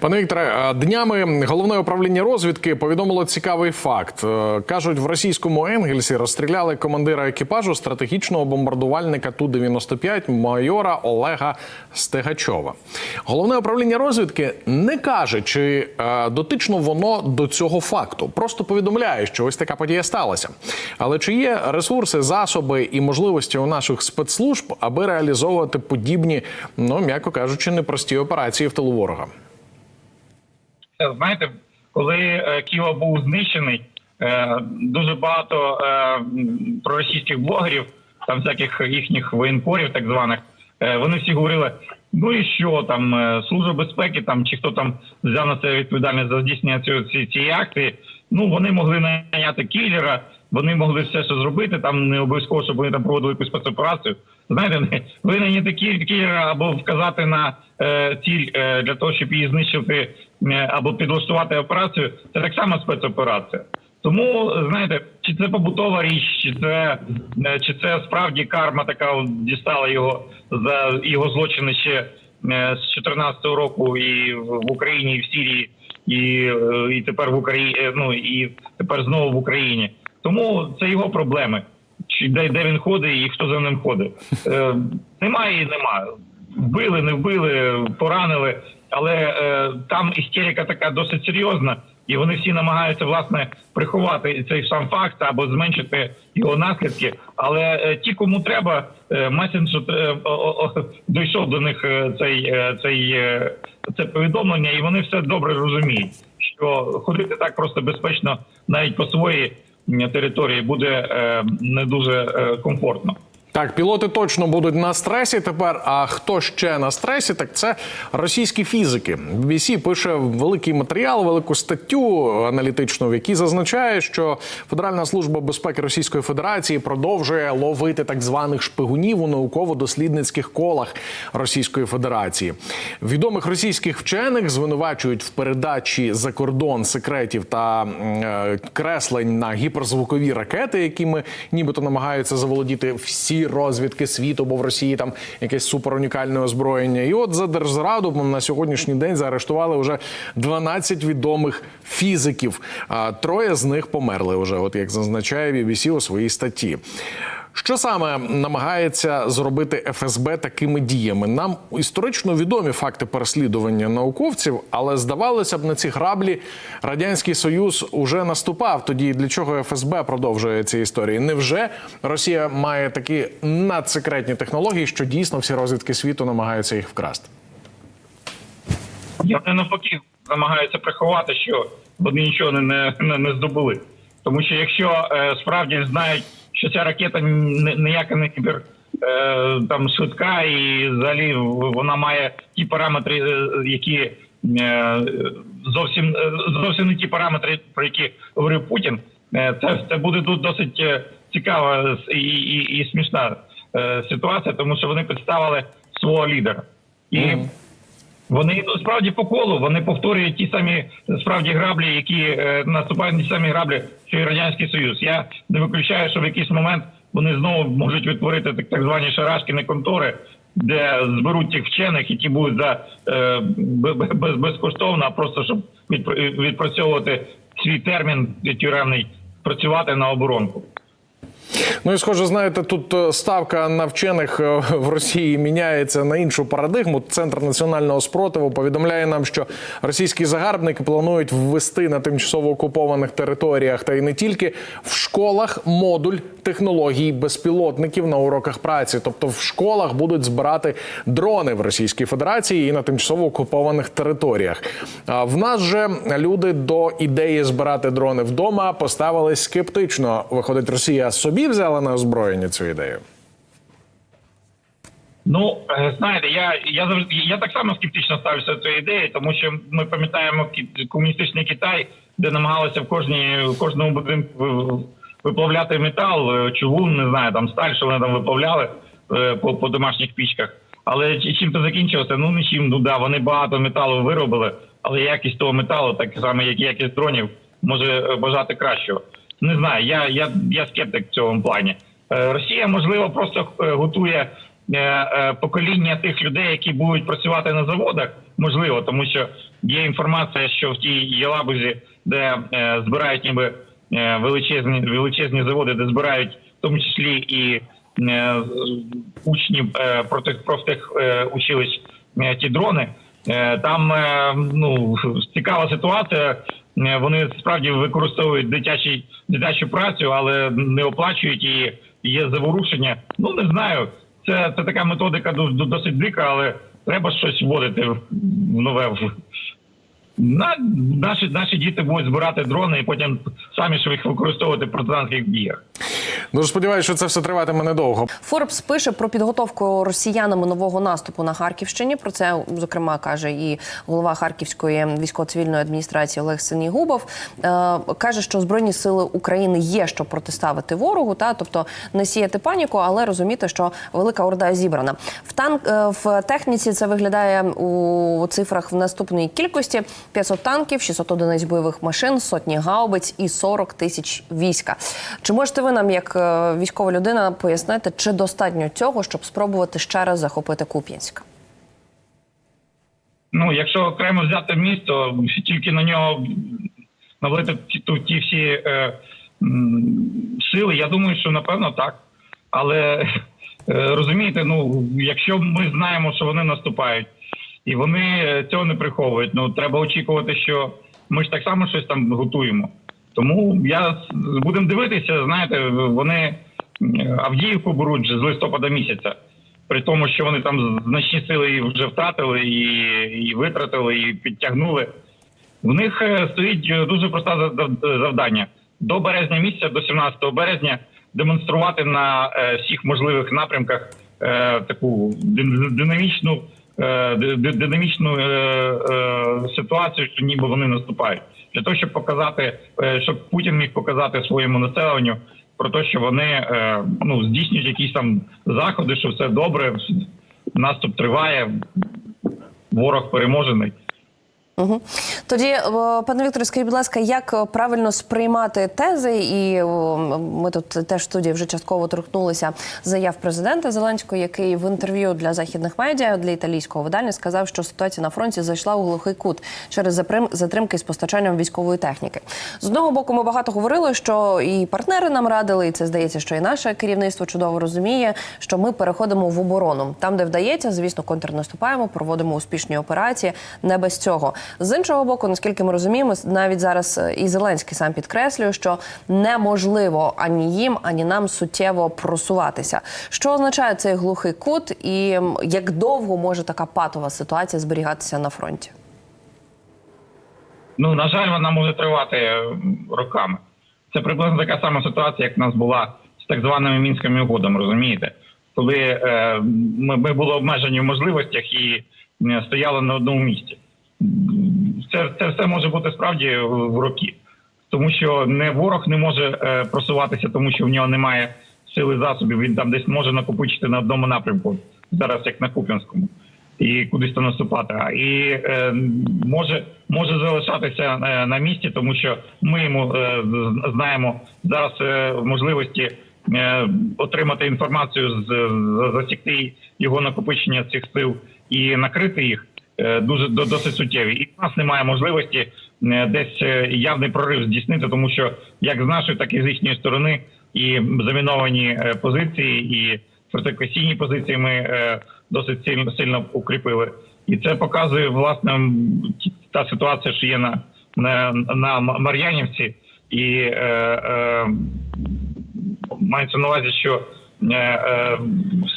Пане Вікторе, днями головне управління розвідки повідомило цікавий факт. Е, Кажуть, в російському Енгельсі розстріляли командира екіпажу стратегічного бомбардувальника Ту 95 майора Олега Стегачова. Головне управління розвідки не каже, чи е, дотично воно до цього факту. Просто повідомляє, що ось така подія сталася. Але чи є ресурси, засоби і можливості у наших спецслужб, аби реалізовувати подібні, ну м'яко кажучи, непрості операції в тилу ворога? Е, знаєте, коли Ківа був знищений, е, дуже багато е, проросійських блогерів, там всяких їхніх воєнкорів, так званих, е, вони всі говорили: ну і що там, е, служба безпеки, там чи хто там взяв на це відповідальність за здійснення цієї цієї акції. Ну вони могли найняти кілера, вони могли все що зробити. Там не обов'язково, щоб вони там проводили якусь спецоперацію. Знаєте, не- винайняти кі- кілера або вказати на е, ціль е, для того, щоб її знищити е, або підлаштувати операцію. Це так само спецоперація. Тому знаєте, чи це побутова річ, чи це е, чи це справді карма така дістала його за його злочини ще е, з 14-го року і в в Україні, і в Сірії, і, е, і тепер в Україні. е, Ну і тепер знову в Україні. Тому це його проблеми. Чи де, де він ходить і хто за ним ходить? Е, немає і немає. Вбили, не вбили, поранили, але е, там істерика така досить серйозна, і вони всі намагаються власне приховати цей сам факт або зменшити його наслідки. Але е, ті, кому треба, е, месенджер е, дійшов до них е, цей, е, цей е, це повідомлення, і вони все добре розуміють, що ходити так просто безпечно навіть по своїй території буде е, не дуже е, комфортно. Так, пілоти точно будуть на стресі тепер. А хто ще на стресі? Так це російські фізики. BBC пише великий матеріал, велику статтю аналітичну, в якій зазначає, що Федеральна служба безпеки Російської Федерації продовжує ловити так званих шпигунів у науково-дослідницьких колах Російської Федерації. Відомих російських вчених звинувачують в передачі за кордон секретів та е, креслень на гіперзвукові ракети, якими нібито намагаються заволодіти всі розвідки світу, бо в Росії там якесь суперунікальне озброєння. І от за держзраду на сьогоднішній день заарештували вже 12 відомих фізиків. А Троє з них померли вже, от як зазначає BBC у своїй статті. Що саме намагається зробити ФСБ такими діями? Нам історично відомі факти переслідування науковців, але здавалося б, на ці граблі радянський союз уже наступав. Тоді для чого ФСБ продовжує ці історії? Невже Росія має такі надсекретні технології, що дійсно всі розвідки світу намагаються їх вкрасти? Вони навпаки намагаються приховати, що вони нічого не, не, не, не здобули. Тому що якщо е, справді знають, що ця ракета ніяка не кібер е, там швидка, і взагалі вона має ті параметри, е, які е, зовсім зовсім не ті параметри, про які говорив Путін. Це, це буде тут досить цікава і, і, і смішна ситуація, тому що вони представили свого лідера. І вони ну, справді по колу вони повторюють ті самі справді граблі, які е, наступають на ті самі граблі, що і радянський союз. Я не виключаю, що в якийсь момент вони знову можуть відтворити так, так звані шарашкіни контори, де зберуть тих вчених, які будуть за е, без, безкоштовно, а просто щоб відпр- відпрацьовувати свій термін тюремний, працювати на оборонку. Ну і схоже, знаєте, тут е, ставка на вчених е, в Росії міняється на іншу парадигму. Центр національного спротиву повідомляє нам, що російські загарбники планують ввести на тимчасово окупованих територіях та й не тільки в школах модуль технологій безпілотників на уроках праці. Тобто в школах будуть збирати дрони в Російській Федерації і на тимчасово окупованих територіях. А в нас же люди до ідеї збирати дрони вдома поставились скептично. Виходить, Росія собі взяла на озброєння цю ідею. Ну е, знаєте, я я завжди я так само скептично ставлюся до цієї ідеї, тому що ми пам'ятаємо комуністичний Китай, де намагалися в кожній в кожному будинку виплавляти метал, е, чугун, не знаю, там сталь, що вони там виплавляли е, по, по домашніх пічках. Але чим це закінчилося? Ну нічим. Ну да, вони багато металу виробили, але якість того металу, так само як і якість дронів, може бажати кращого. Не знаю, я, я, я скептик в цьому плані. Е, Росія можливо просто е, готує е, покоління тих людей, які будуть працювати на заводах, можливо, тому що є інформація, що в тій Єлабузі, де збирають ніби величезні величезні заводи, де збирають в тому числі і учні проти профтех училищ ті дрони. Там ну цікава ситуація. Е, Вони справді використовують дитячі дитячу працю, але не оплачують її. Є заворушення. Ну не знаю. Це, це така методика дос- досить дика, але треба щось вводити в нове. в- На, наші, наші діти будуть збирати дрони і потім самі ж їх використовувати в партизанських діях. Дуже сподіваюся, що це все триватиме недовго. Форбс пише про підготовку росіянами нового наступу на Харківщині. Про це зокрема каже і голова Харківської військово-цивільної адміністрації Олег Синігубов. Е, каже, що збройні сили України є що протиставити ворогу, та тобто не сіяти паніку, але розуміти, що велика орда зібрана. В танк е, в техніці це виглядає у цифрах в наступній кількості: 500 танків, 600 одиниць бойових машин, сотні гаубиць і 40 тисяч війська. Чи можете ви нам, як е, військова людина, пояснити, чи достатньо цього, щоб спробувати ще раз захопити Куп'янськ? Ну, якщо окремо взяти місто, тільки на нього навалити ті, всі е, сили, я думаю, що напевно так. Але е, розумієте, ну якщо ми знаємо, що вони наступають, і вони е, цього не приховують, ну треба очікувати, що ми ж так само щось там готуємо. Тому я будемо дивитися, знаєте, вони Авдіївку беруть з листопада місяця. При тому, що вони там значні сили вже втратили, і, і витратили, і підтягнули. В них е, стоїть е, дуже просте завдання до березня місяця, до 17 березня, демонструвати на всіх можливих напрямках таку динамічну, ди- ди- динамічну е, е, ситуацію, що ніби вони наступають, для того, щоб показати, е, щоб Путін міг показати своєму населенню про те, що вони е, ну здійснюють якісь там заходи, що все добре, наступ триває, ворог переможений. Угу. Тоді, е, пане Вікторе, скажіть, будь ласка, як е, правильно сприймати тези? І ми тут теж студії вже частково торкнулися заяв президента Зеленського, який в інтерв'ю для західних медіа для італійського видання сказав, що ситуація на фронті зайшла у глухий кут через затримки з постачанням військової техніки. З одного боку, ми багато говорили, що і партнери нам радили, і це здається, що і наше керівництво чудово розуміє, що ми переходимо в оборону там, де вдається, звісно, контрнаступаємо, проводимо успішні операції. Не без цього. З іншого боку, наскільки ми розуміємо, навіть зараз е, і Зеленський сам підкреслює, що неможливо ані їм, ані нам суттєво просуватися. Що означає цей глухий кут, і як довго може така патова ситуація зберігатися на фронті? Ну на жаль, вона може тривати е, роками. Це приблизно така сама ситуація, як в нас була з так званими мінськими угодами, розумієте? Коли е, ми, ми були обмежені в можливостях і стояли на одному місці. Це, це все може бути справді в роки, тому що не ворог не може е, просуватися, тому що в нього немає сили засобів. Він там десь може накопичити на одному напрямку, зараз як на Куп'янському і кудись там наступати. А І е, може може залишатися е, на місці, тому що ми йому е, знаємо зараз е, можливості е, отримати інформацію, з, засікти його накопичення цих сил і накрити їх. Е, Дуже до- досить суттєві, і в нас немає можливості е, десь е, явний прорив здійснити, тому що як з нашої, так і з їхньої сторони, і заміновані позиції, і фортифікаційні позиції ми досить сильно сильно укріпили. І це показує власне та ситуація, що є на, на, на Мар'янівці, і е, е, мається на увазі, що е, е,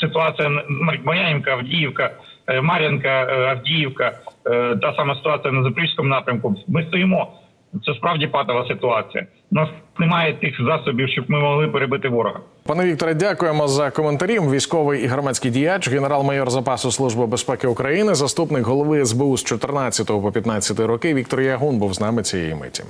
ситуація Мар- Мар'янівка, Авдіївка, Мар'янка, е, Авдіївка, е, та сама ситуація на Запорізькому напрямку. Ми стоїмо. Це справді патова ситуація. У нас немає тих засобів, щоб ми могли перебити ворога. Пане Вікторе, дякуємо за коментарі. Військовий і громадський діяч, генерал-майор запасу Служби безпеки України, заступник голови СБУ з 14 по 15 роки. Віктор Ягун був з нами цієї миті.